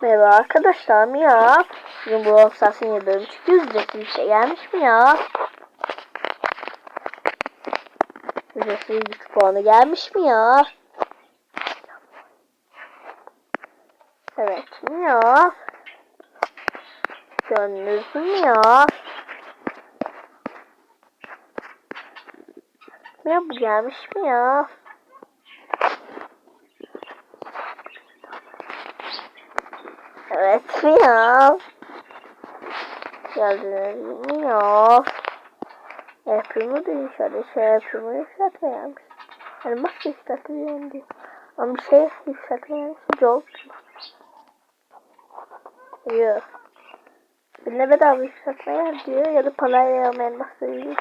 Merhaba arkadaşlar ya? Bugün bu Offsas'ın yıldırım çünkü ücretsiz bir şey gelmiş mi ya? Ücretsiz güç puanı gelmiş mi ya? Evet mi ya? Gönlünüz mü ya? Ya bu gelmiş mi ya? Mi ya? Geldiniz mi ya? Yapımı da yükseldi. Şey yapımı yükseltmeyenmiş. Yani bak yükseltmeyen diyor. Ama bir şey yükseltmeyen çok. Yok. Birine bedava yükseltmeyen diyor ya da parayla almayan nasıl diyor.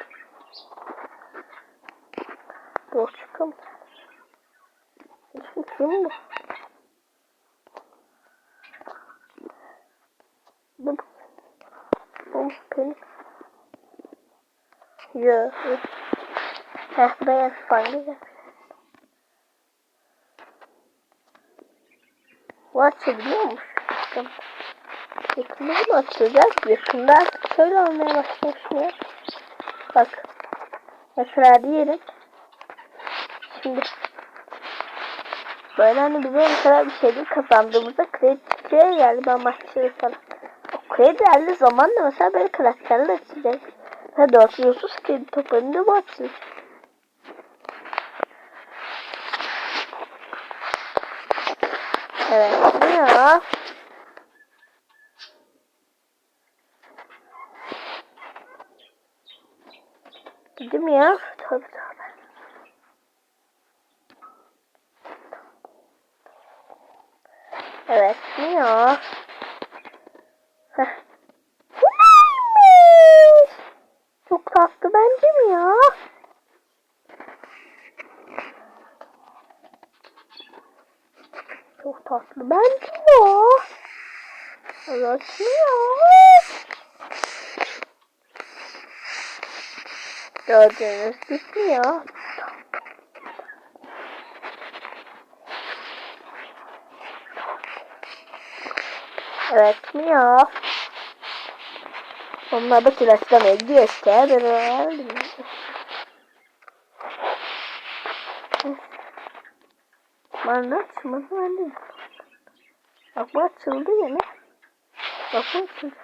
Borç çıkım. Şimdi kim bu? Bu bu benim. Yok. Heh fanlı gel. Bu açabiliyormuş. Yakında mı açılacak? Yakında şöyle olmaya başlamış ya. Bak. Mesela diyelim. Şimdi böyle hani bize mesela bir şeyleri kazandığımızda kredi çıkıyor yani ben maçları falan. O kredi geldiği zaman da mesela böyle karakterler açacak. Ve 430 kredi toplarında bu açılır. Evet. Ne ya? Dedim ya. Tabii tabii. Evet. Ne ya? Heh. Bu neymiş? Çok tatlı bence mi ya? Çok tatlı bence ya? Gördüğünüz gibi ya. Evet mi ya? Onlar da tıraşlamaya gidiyor işte. Öğrendim. Bana açmadı. Bak bu açıldı yine. Bak bu açıldı.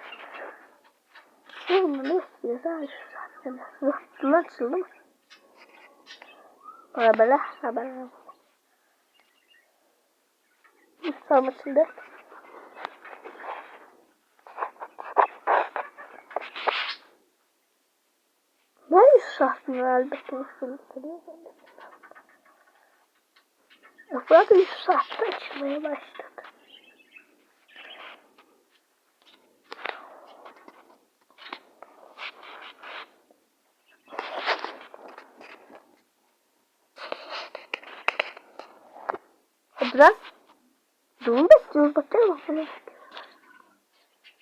Bunu ne istiyorsa açıldı. Bunu açıldı mı? Arabala, arabala. Tamam açıldı. Şahsın elbette nasıl bitiriyor? Yaprak 100 saatte. Hadi lan. Bekliyoruz bakıyor bak bana.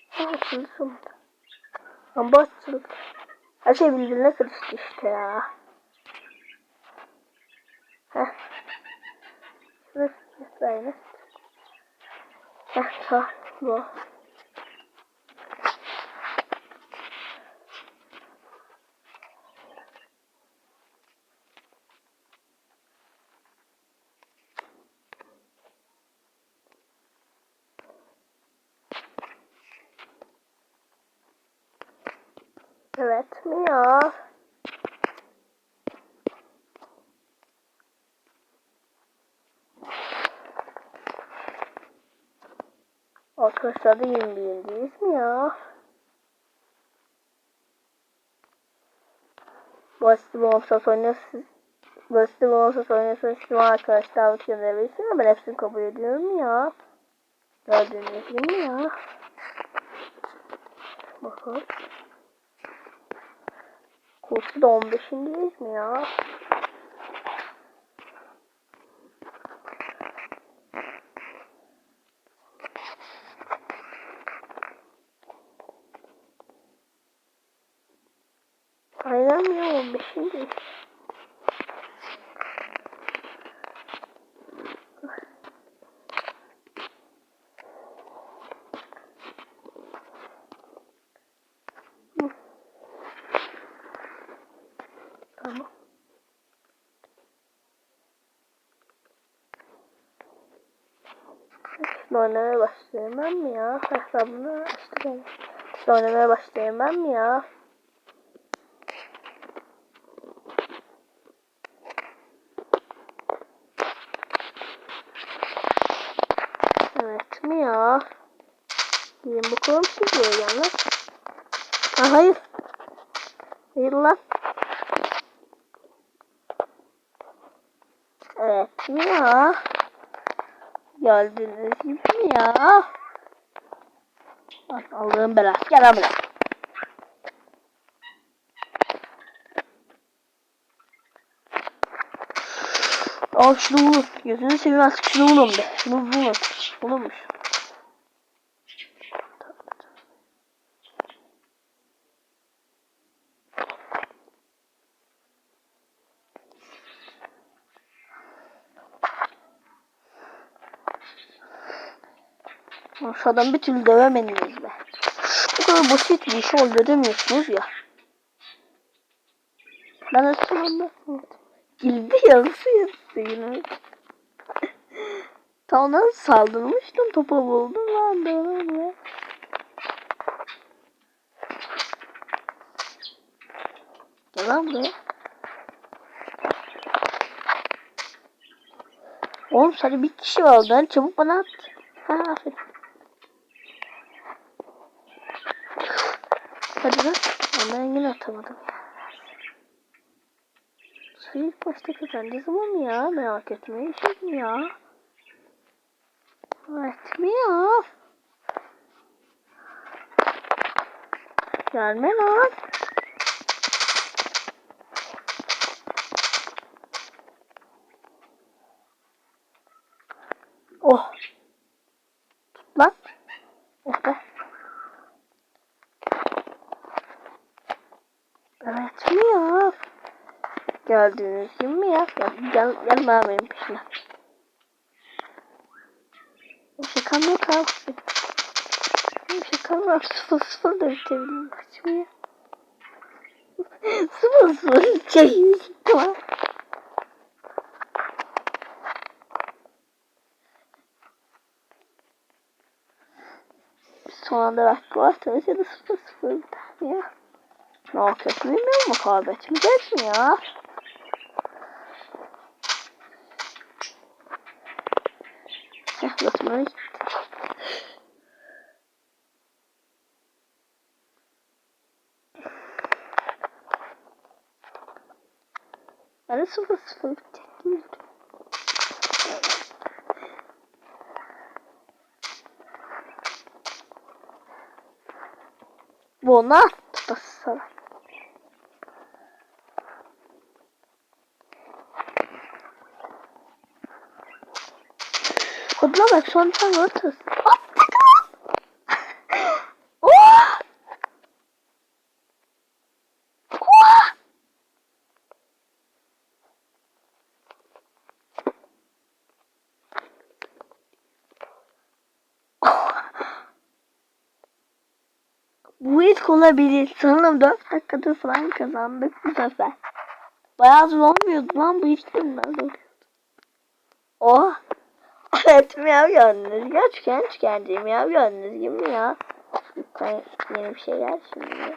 Ha açıldı sonunda. Ama açıldı. Her şey birbirine karıştı işte ya. Heh. Şurası mesela. Heh sağ. Bu. Evet mi ya? Arkadaşlar da yeni değiliz mi ya? Basit bir olsa oynasın. Basit bir olsa oynasın. Şu arkadaşlar gönderebilirsin ama ben hepsini kabul ediyorum ya. Gördüğünüz gibi ya. Bakın. Kursu da 15'indeyiz mi ya? Aynen ya 15'indeyiz. Şimdi oynamaya başlayayım ben mi ya? Hesabını açtım. Şimdi oynamaya başlayayım ben mi ya? Evet mi ya? Diyeyim bakalım siz böyle lan. Ha, hayır. Hayır lan. Evet mi ya? Geldiniz gibi mi ya? Ay, Allah'ın belası. Gel buraya. Al şunu vurun. Gözünü seveyim artık şunu vurun be. Şunu vurun. Vurulmuş. Lan Şu adamı bir türlü dövemediniz be. Bu kadar basit bir işi öldüremiyorsunuz ya. Ben evet. Gildi yarısı yarısı yine. Ta ona saldırmıştım topa buldum lan böyle. Gel lan buraya. Oğlum sadece bir kişi var oradan çabuk bana at. Ha aferin. Hadi lan. Ama yine atamadım. Suyu ilk başta mı ya? Merak etme. Işık mı ya? Evet mi ya? Gelme lan. Oh. Tut lan. Oh be. Evet mi ya? Gördüğünüz gibi mi ya? Gel, gel, gel bana benim peşine. Şakam yok abi. Şakam yok. Sıfır sıfır da bitebilirim. Kaç mı ya? sıfır sıfır. Şey, tamam. Son belki var. Tabii de sıfır sıfır biter ya? Ne yapıyorsun bilmiyorum mu kaybetmeyeceğiz mi ya? Heh basmaya gitti. Ben de sıfır sıfır bitecek duruyor. Buna tutası Hadi lan bak son tane atız. Attık lan. Oh! Oh! Bu ilk olabilir. Sanırım 4 dakikada falan kazandık bu sefer. Bayağı zor olmuyordu lan bu ilk günden oluyordu. Oh! Evet miyav gördünüz. Gerçekten çıkardı miyav gördünüz gibi mi ya? Lütfen yeni bir şey gel şimdi.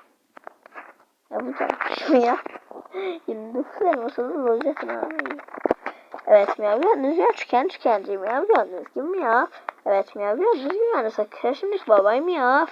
Yapacağım şimdi ya. 29 elmasını bulacaksın abi. Evet miyav gördünüz. Gerçekten çıkardı miyav gördünüz gibi mi ya? Evet miyav gördünüz gibi yani sakın şimdi babay miyav.